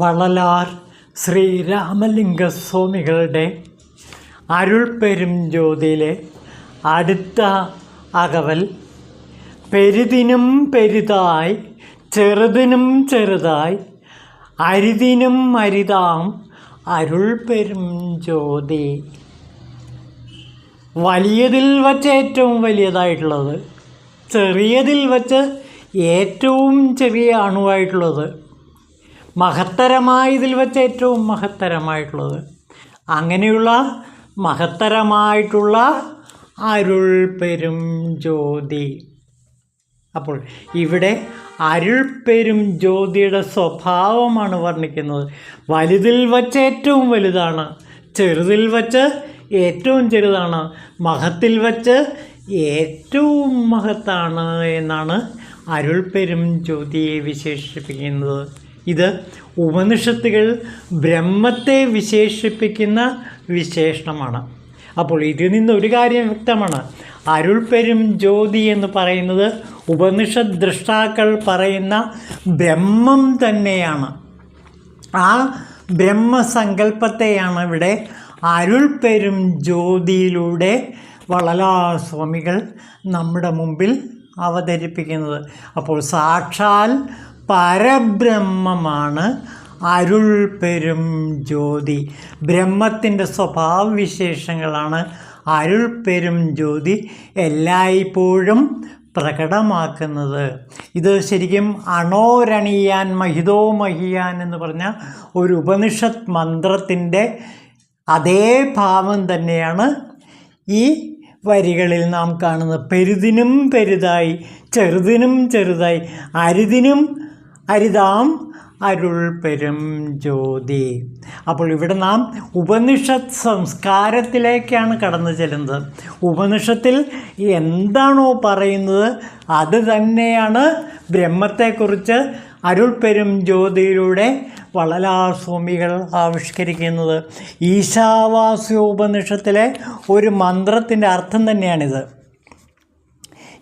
വളലാർ ശ്രീരാമലിംഗസ്വാമികളുടെ അരുൾപ്പെരും ജ്യോതിയിലെ അടുത്ത അകവൽ. പെരുതിനും പെരുതായി ചെറുതിനും ചെറുതായി അരിതിനും അരിതാം അരുൾപ്പെരും ജ്യോതി. വലിയതിൽ വച്ച് ഏറ്റവും വലിയതായിട്ടുള്ളത് ചെറിയതിൽ വച്ച് ഏറ്റവും ചെറിയ അണുവായിട്ടുള്ളത് മഹത്തരമായതിൽ വെച്ച് ഏറ്റവും മഹത്തരമായിട്ടുള്ളത്. അങ്ങനെയുള്ള മഹത്തരമായിട്ടുള്ള അരുൾ പെരും ജ്യോതി. അപ്പോൾ ഇവിടെ അരുൾ പെരും ജ്യോതിയുടെ സ്വഭാവമാണ് വർണിക്കുന്നത്. വലുതിൽ വച്ച് ഏറ്റവും വലുതാണ് ചെറുതിൽ വച്ച് ഏറ്റവും ചെറുതാണ് മഹത്തിൽ വച്ച് ഏറ്റവും മഹത്താണ് എന്നാണ് അരുൾ പെരും ജ്യോതിയെ വിശേഷിപ്പിക്കുന്നത്. ഇത് ഉപനിഷത്തുകൾ ബ്രഹ്മത്തെ വിശേഷിപ്പിക്കുന്ന വിശേഷണമാണ്. അപ്പോൾ ഇതിൽ നിന്ന് ഒരു കാര്യം വ്യക്തമാണ്. അരുൾപ്പെരും ജ്യോതി എന്ന് പറയുന്നത് ഉപനിഷത് ദൃഷ്ടാക്കൾ പറയുന്ന ബ്രഹ്മം തന്നെയാണ്. ആ ബ്രഹ്മസങ്കല്പത്തെയാണ് ഇവിടെ അരുൾപ്പെരും ജ്യോതിയിലൂടെ വളലാസ്വാമികൾ നമ്മുടെ മുമ്പിൽ അവതരിപ്പിക്കുന്നത്. അപ്പോൾ സാക്ഷാൽ പരബ്രഹ്മമാണ് അരുൾ പെരും ജ്യോതി. ബ്രഹ്മത്തിന്റെ സ്വഭാവവിശേഷങ്ങളാണ് അരുൾ പെരും ജ്യോതി എല്ലായ്പ്പോഴും പ്രകടമാക്കുന്നത്. ഇത് ശരിക്കും അണോരണിയാൻ മഹിതോ മഹിയാൻ എന്ന് പറഞ്ഞ ഒരു ഉപനിഷത്ത് മന്ത്രത്തിന്റെ അതേ ഭാവം തന്നെയാണ് ഈ വരികളിൽ നാം കാണുന്നത്. പെരുതിനും പെരുതായി ചെറുതിനും ചെറുതായി അരുതിനും അരിതാം അരുൾ പെരും ജ്യോതി. അപ്പോൾ ഇവിടെ നാം ഉപനിഷത്ത് സംസ്കാരത്തിലേക്കാണ് കടന്നു ചെല്ലുന്നത്. ഉപനിഷത്തിൽ എന്താണോ പറയുന്നത് അത് തന്നെയാണ് ബ്രഹ്മത്തെക്കുറിച്ച് അരുൾ പെരും ജ്യോതിയിലൂടെ വളലാർ സ്വാമികൾ ആവിഷ്കരിക്കുന്നത്. ഈശാവാസ്യോപനിഷത്തിലെ ഒരു മന്ത്രത്തിന്റെ അർത്ഥം തന്നെയാണിത്.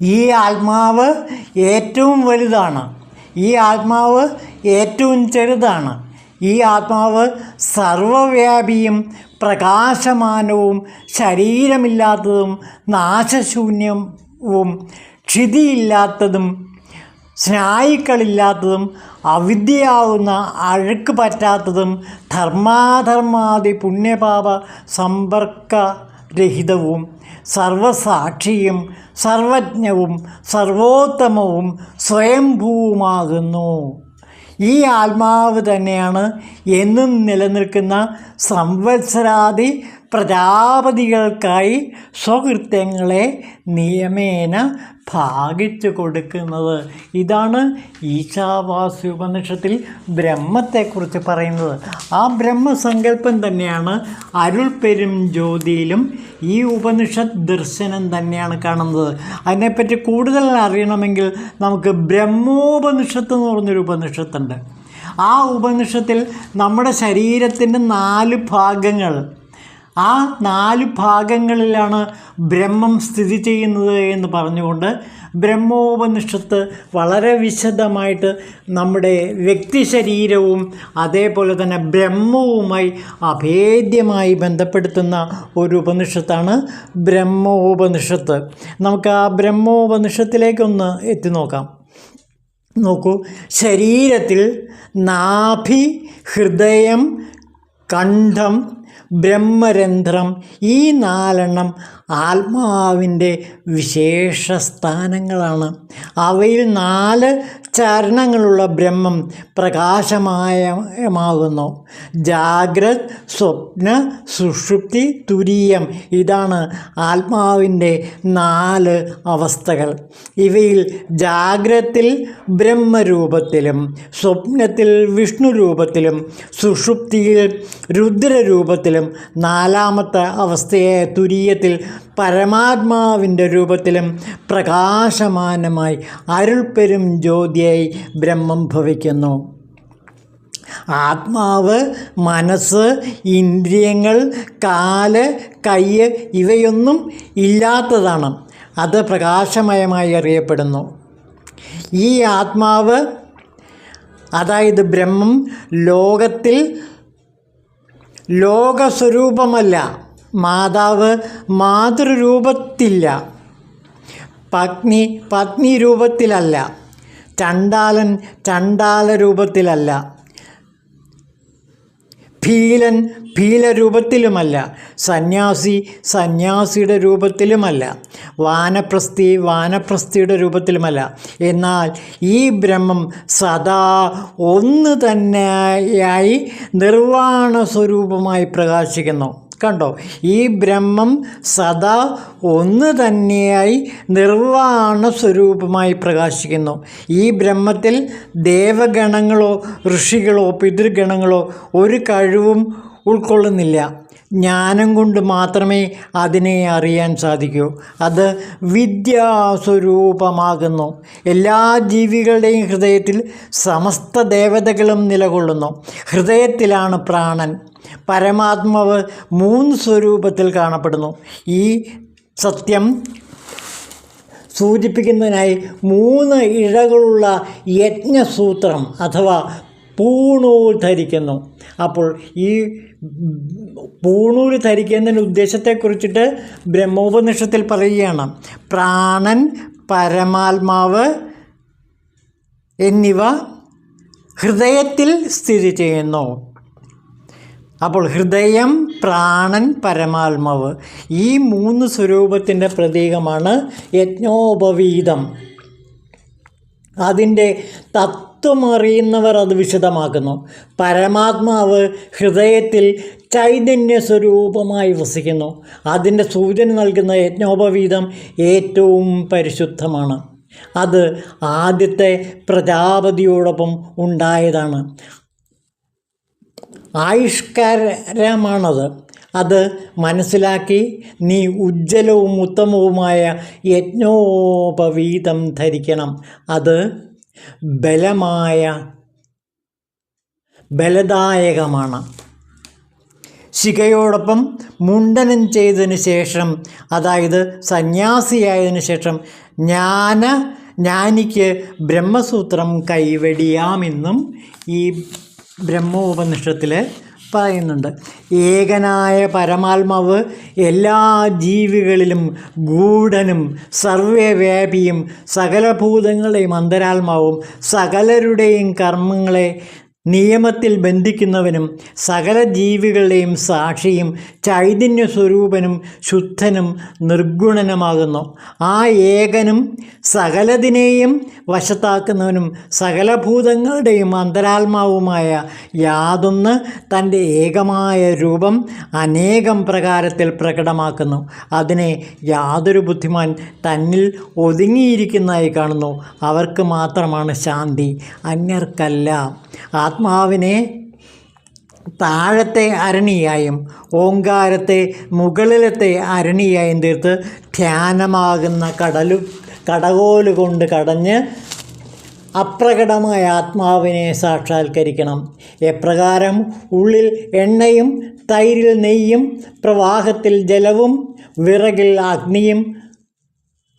ഈ ആത്മാവ് ഏറ്റവും വലുതാണ്. ഈ ആത്മാവ് ഏറ്റവും ചെറുതാണ്. ഈ ആത്മാവ് സർവവ്യാപിയും പ്രകാശമാനവും ശരീരമില്ലാത്തതും നാശശൂന്യവും ക്ഷിതിയില്ലാത്തതും സ്നായുക്കളില്ലാത്തതും അവിദ്യയാവുന്ന അഴുക്ക് പറ്റാത്തതും ധർമാധർമാദി പുണ്യപാപ സമ്പർക്കരഹിതവും സർവസാക്ഷിയും സർവജ്ഞവും സർവോത്തമവും സ്വയംഭൂവുമാകുന്നു. ഈ ആത്മാവ് തന്നെയാണ് എന്നും നിലനിൽക്കുന്ന സംവത്സരാദി പ്രജാപതികൾക്കായി സ്വകൃത്യങ്ങളെ നിയമേന ഭാഗിച്ചു കൊടുക്കുന്നത്. ഇതാണ് ഈശാവാസി ഉപനിഷത്തിൽ ബ്രഹ്മത്തെക്കുറിച്ച് പറയുന്നത്. ആ ബ്രഹ്മസങ്കല്പം തന്നെയാണ് അരുൾ പെരും ജ്യോതിയിലും ഈ ഉപനിഷത്ത് ദർശനം തന്നെയാണ് കാണുന്നത്. അതിനെപ്പറ്റി കൂടുതൽ അറിയണമെങ്കിൽ നമുക്ക് ബ്രഹ്മോപനിഷത്ത് എന്ന് പറഞ്ഞൊരു ഉപനിഷത്തുണ്ട്. ആ ഉപനിഷത്തിൽ നമ്മുടെ ശരീരത്തിന്റെ നാല് ഭാഗങ്ങൾ ആ നാല് ഭാഗങ്ങളിലാണ് ബ്രഹ്മം സ്ഥിതി ചെയ്യുന്നത് എന്ന് പറഞ്ഞുകൊണ്ട് ബ്രഹ്മോപനിഷത്ത് വളരെ വിശദമായിട്ട് നമ്മുടെ വ്യക്തി ശരീരവും അതേപോലെ തന്നെ ബ്രഹ്മവുമായി അഭേദ്യമായി ബന്ധപ്പെടുത്തുന്ന ഒരു ഉപനിഷത്താണ് ബ്രഹ്മോപനിഷത്ത്. നമുക്ക് ആ ബ്രഹ്മോപനിഷത്തിലേക്കൊന്ന് എത്തി നോക്കാം. നോക്കൂ ശരീരത്തിൽ നാഭി ഹൃദയം കണ്ഠം ബ്രഹ്മരന്ധ്രം ഈ നാലെണ്ണം ആത്മാവിന്റെ വിശേഷ സ്ഥാനങ്ങളാണ് അവയിൽ നാല് ചരണങ്ങളുള്ള ബ്രഹ്മം പ്രകാശമായമാകുന്നു. ജാഗ്രത് സ്വപ്ന സുഷുപ്തി തുരീയം ഇതാണ് ആത്മാവിന്റെ നാല് അവസ്ഥകൾ. ഇവയിൽ ജാഗ്രത്തിൽ ബ്രഹ്മരൂപത്തിലും സ്വപ്നത്തിൽ വിഷ്ണു രൂപത്തിലും സുഷുപ്തിയിൽ രുദ്രരൂപത്തിലും നാലാമത്തെ അവസ്ഥയെ തുരീയത്തിൽ പരമാത്മാവിന്റെ രൂപത്തിലും പ്രകാശമാനമായി അരുൾപ്പെരും ജ്യോതിയായി ബ്രഹ്മം ഭവിക്കുന്നു. ആത്മാവ് മനസ്സ് ഇന്ദ്രിയങ്ങൾ കാൽ കയ്യ് ഇവയൊന്നും ഇല്ലാത്തതാണ്. അത് പ്രകാശമയമായി അറിയപ്പെടുന്നു. ഈ ആത്മാവ് അതായത് ബ്രഹ്മം ലോകത്തിൽ ലോകസ്വരൂപമല്ല. മാതാവ് മാതൃരൂപത്തില്ല. പത്നി പത്നി രൂപത്തിലല്ല ചണ്ടാലൻ ചണ്ടാല രൂപത്തിലല്ല ഭീലൻ ഭീലരൂപത്തിലുമല്ല. സന്യാസി സന്യാസിയുടെ രൂപത്തിലുമല്ല. വാനപ്രസ്ഥി വാനപ്രസ്ഥിയുടെ രൂപത്തിലുമല്ല. എന്നാൽ ഈ ബ്രഹ്മം സദാ ഒന്ന് തന്നെയായി നിർവാണ സ്വരൂപമായി പ്രകാശിക്കുന്നു. കണ്ടോ? ഈ ബ്രഹ്മം സദാ ഒന്ന് തന്നെയായി നിർവാണ സ്വരൂപമായി പ്രകാശിക്കുന്നു. ഈ ബ്രഹ്മത്തിൽ ദേവഗണങ്ങളോ ഋഷികളോ പിതൃഗണങ്ങളോ ഒരു കഴിവും ഉൾക്കൊള്ളുന്നില്ല. ജ്ഞാനം കൊണ്ട് മാത്രമേ അതിനെ അറിയാൻ സാധിക്കൂ. അത് വിദ്യാസ്വരൂപമാകുന്നു. എല്ലാ ജീവികളുടെയും ഹൃദയത്തിൽ സമസ്ത ദേവതകളും നിലകൊള്ളുന്നു. ഹൃദയത്തിലാണ് പ്രാണൻ. പരമാത്മാവ് മൂന്ന് സ്വരൂപത്തിൽ കാണപ്പെടുന്നു. ഈ സത്യം സൂചിപ്പിക്കുന്നതിനായി മൂന്ന് ഇഴകളുള്ള യജ്ഞസൂത്രം അഥവാ പൂണൂൽ ധരിക്കുന്നു. അപ്പോൾ ഈ പൂണൂൽ ധരിക്കുന്നതിന്റെ ഉദ്ദേശത്തെക്കുറിച്ചിട്ട് ബ്രഹ്മോപനിഷത്തിൽ പറയുകയാണ്. പ്രാണൻ പരമാത്മാവ് എന്നിവ ഹൃദയത്തിൽ സ്ഥിതി ചെയ്യുന്നു. അപ്പോൾ ഹൃദയം പ്രാണൻ പരമാത്മാവ് ഈ മൂന്ന് സ്വരൂപത്തിന്റെ പ്രതീകമാണ് യജ്ഞോപവീതം. അതിന്റെ തത്വമറിയുന്നവർ അത് വിശദമാക്കുന്നു. പരമാത്മാവ് ഹൃദയത്തിൽ ചൈതന്യ സ്വരൂപമായി വസിക്കുന്നു. അതിന്റെ സൂചന നൽകുന്ന യജ്ഞോപവീതം ഏറ്റവും പരിശുദ്ധമാണ്. അത് ആദ്യത്തെ പ്രജാപതിയോടൊപ്പം ഉണ്ടായതാണ്. ആയുഷ്കാരമാണത് അത് മനസ്സിലാക്കി നീ ഉജ്ജ്വലവും ഉത്തമവുമായ യജ്ഞോപവീതം ധരിക്കണം. അത് ബലമായ ബലദായകമാണ്. ശിഖയോടൊപ്പം മുണ്ടനം ചെയ്തതിന് ശേഷം അതായത് സന്യാസിയായതിനു ശേഷം ജ്ഞാന ജ്ഞാനിക്ക് ബ്രഹ്മസൂത്രം കൈവടിയാമെന്നും ഈ ബ്രഹ്മോപനിഷത്തിൽ പറയുന്നുണ്ട്. ഏകനായ പരമാത്മാവ് എല്ലാ ജീവികളിലും ഗൂഢനും സർവവ്യാപിയും സകലഭൂതങ്ങളുടെയും അന്തരാത്മാവും സകലരുടെയും കർമ്മങ്ങളെ നിയമത്തിൽ ബന്ധിക്കുന്നവനും സകല ജീവികളുടെയും സാക്ഷിയും ചൈതന്യ സ്വരൂപനും ശുദ്ധനും നിർഗുണനുമാകുന്നു. ആ ഏകനും സകലതിനെയും വശത്താക്കുന്നവനും സകലഭൂതങ്ങളുടെയും അന്തരാത്മാവുമായ യാതൊന്ന് തന്റെ ഏകമായ രൂപം അനേകം പ്രകാരത്തിൽ പ്രകടമാക്കുന്നു. അതിനെ യാതൊരു ബുദ്ധിമാൻ തന്നിൽ ഒതുങ്ങിയിരിക്കുന്നതായി കാണുന്നു. അവർക്ക് മാത്രമാണ് ശാന്തി അന്യർക്കല്ല. ആത്മാവിനെ താഴത്തെ അരണിയായും ഓങ്കാരത്തെ മുകളിലത്തെ അരണിയായും തീർത്ത് ധ്യാനമാകുന്ന കടലു കടകോൽ കൊണ്ട് കടഞ്ഞ് അപ്രകടമായ ആത്മാവിനെ സാക്ഷാത്കരിക്കണം. എപ്രകാരം ഉള്ളിൽ എണ്ണയും തൈരിൽ നെയ്യും പ്രവാഹത്തിൽ ജലവും വിറകിൽ അഗ്നിയും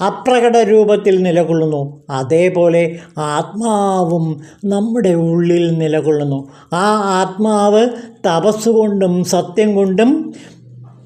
അപ്രകട രൂപത്തിൽ നിലകൊള്ളുന്നു. അതേപോലെ ആത്മാവും നമ്മുടെ ഉള്ളിൽ നിലകൊള്ളുന്നു. ആ ആത്മാവ് തപസ്സുകൊണ്ടും സത്യം കൊണ്ടും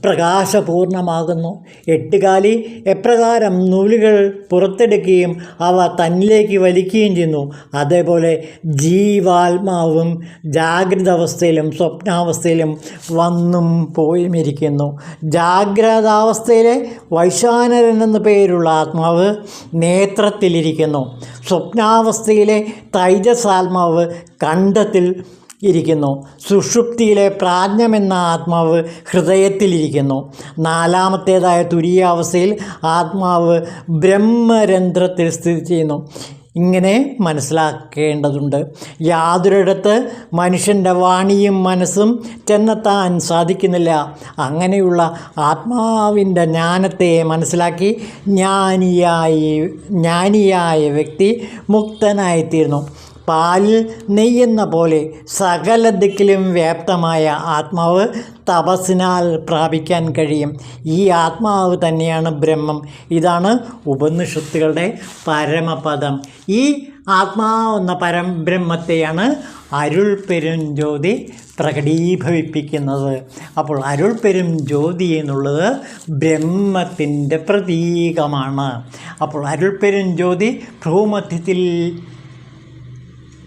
പ്രകാശപൂർണമാകുന്നു. എട്ടുകാലി എപ്രകാരം നൂലുകൾ പുറത്തെടുക്കുകയും അവ തന്നിലേക്ക് വലിക്കുകയും ചെയ്യുന്നു. അതേപോലെ ജീവാത്മാവും ജാഗ്രത അവസ്ഥയിലും സ്വപ്നാവസ്ഥയിലും വന്നും പോയും ഇരിക്കുന്നു. ജാഗ്രതാവസ്ഥയിലെ വൈശാനരൻ എന്ന പേരുള്ള ആത്മാവ് നേത്രത്തിലിരിക്കുന്നു. സ്വപ്നാവസ്ഥയിലെ തൈജസാത്മാവ് കണ്ഠത്തിൽ ഇരിക്കുന്നു. സുഷുപ്തിയിലെ പ്രാജ്ഞമെന്ന ആത്മാവ് ഹൃദയത്തിലിരിക്കുന്നു. നാലാമത്തേതായ തുരീയാവസ്ഥയിൽ ആത്മാവ് ബ്രഹ്മരന്ധ്രത്തിൽ സ്ഥിതി ചെയ്യുന്നു. ഇങ്ങനെ മനസ്സിലാക്കേണ്ടതുണ്ട്. യാതൊരിടത്ത് മനുഷ്യന്റെ വാണിയും മനസ്സും ചെന്നെത്താൻ സാധിക്കുന്നില്ല. അങ്ങനെയുള്ള ആത്മാവിന്റെ ജ്ഞാനത്തെ മനസ്സിലാക്കി ജ്ഞാനിയായി ജ്ഞാനിയായ വ്യക്തി മുക്തനായിത്തീരുന്നു പാലിൽ നെയ്യെന്ന പോലെ സകല ദിക്കിലും വ്യാപ്തമായ ആത്മാവ് തപസ്സിനാൽ പ്രാപിക്കാൻ കഴിയും. ഈ ആത്മാവ് തന്നെയാണ് ബ്രഹ്മം. ഇതാണ് ഉപനിഷത്തുകളുടെ പരമപദം. ഈ ആത്മാവ് എന്ന പരം ബ്രഹ്മത്തെയാണ് അരുൾ പെരും ജ്യോതി പ്രകടീഭവിപ്പിക്കുന്നത്. അപ്പോൾ അരുൾ പെരും ജ്യോതി എന്നുള്ളത് ബ്രഹ്മത്തിന്റെ പ്രതീകമാണ്. അപ്പോൾ അരുൾ പെരും ജ്യോതി ഭൂമധ്യത്തിൽ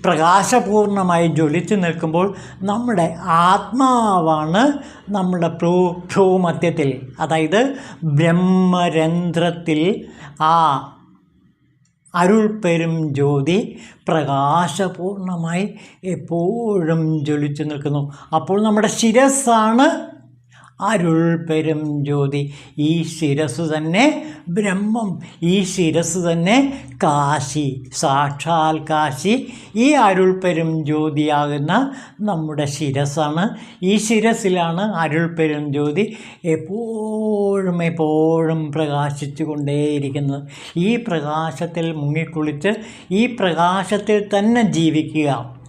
പ്രകാശപൂർണമായി ജ്വലിച്ചു നിൽക്കുമ്പോൾ നമ്മുടെ ആത്മാവാണ് നമ്മുടെ ഭ്രൂ ഭ്രൂമധ്യത്തിൽ. അതായത് ബ്രഹ്മരന്ധ്രത്തിൽ ആ അരുൾ പെരും ജ്യോതി പ്രകാശപൂർണമായി എപ്പോഴും ജ്വലിച്ചു നിൽക്കുന്നു. അപ്പോൾ നമ്മുടെ ശിരസ്സാണ് അരുൾ പെരും ജ്യോതി. ഈ ശിരസ് തന്നെ ബ്രഹ്മം ഈ ശിരസ് തന്നെ കാശി സാക്ഷാൽ കാശി. ഈ അരുൾ പെരും ജ്യോതിയാകുന്ന നമ്മുടെ ശിരസാണ് ഈ ശിരസിലാണ് അരുൾ പെരും ജ്യോതി എപ്പോഴും എപ്പോഴും പ്രകാശിച്ചു കൊണ്ടേയിരിക്കുന്നത്. ഈ പ്രകാശത്തിൽ മുങ്ങിക്കുളിച്ച് ഈ പ്രകാശത്തിൽ തന്നെ ജീവിക്കുക.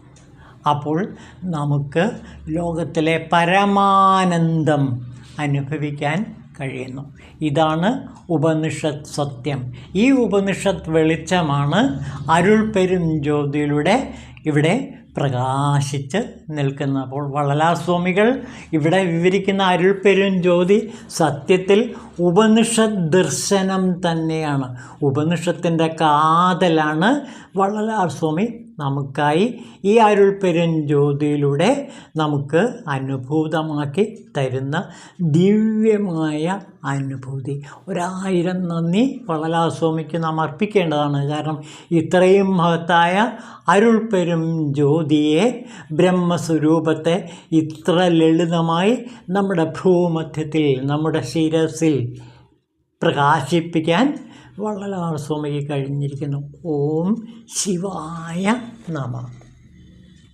അപ്പോൾ നമുക്ക് ലോകത്തിലെ പരമാനന്ദം അനുഭവിക്കാൻ കഴിയുന്നു. ഇതാണ് ഉപനിഷത്ത് സത്യം. ഈ ഉപനിഷത്ത് വെളിച്ചമാണ് അരുൾ പെരും ജ്യോതിയിലൂടെ ഇവിടെ പ്രകാശിച്ച് നിൽക്കുന്ന അപ്പോൾ വളലാസ്വാമികൾ ഇവിടെ വിവരിക്കുന്ന അരുൾ പെരും ജ്യോതി സത്യത്തിൽ ഉപനിഷത്ത് ദർശനം തന്നെയാണ്. ഉപനിഷത്തിന്റെ കാതലാണ് വള്ളലാർ സ്വാമി നമുക്കായി ഈ അരുൾ പെരും ജ്യോതിയിലൂടെ നമുക്ക് അനുഭൂതമാക്കി തരുന്ന ദിവ്യമായ അനുഭൂതി. ഒരായിരം നന്ദി വള്ളലാർ സ്വാമിക്ക് നാം അർപ്പിക്കേണ്ടതാണ്. കാരണം ഇത്രയും മഹത്തായ അരുൾപ്പെരും പെരും ജ്യോതിയെ ബ്രഹ്മസ്വരൂപത്തെ ഇത്ര ലളിതമായി നമ്മുടെ ഭൂമധ്യത്തിൽ നമ്മുടെ ശിരസിൽ പ്രകാശിപ്പിക്കാൻ വള്ളലാർ സ്വാമിക്ക് കഴിഞ്ഞിരിക്കുന്നു. ഓം ശിവായ നമ.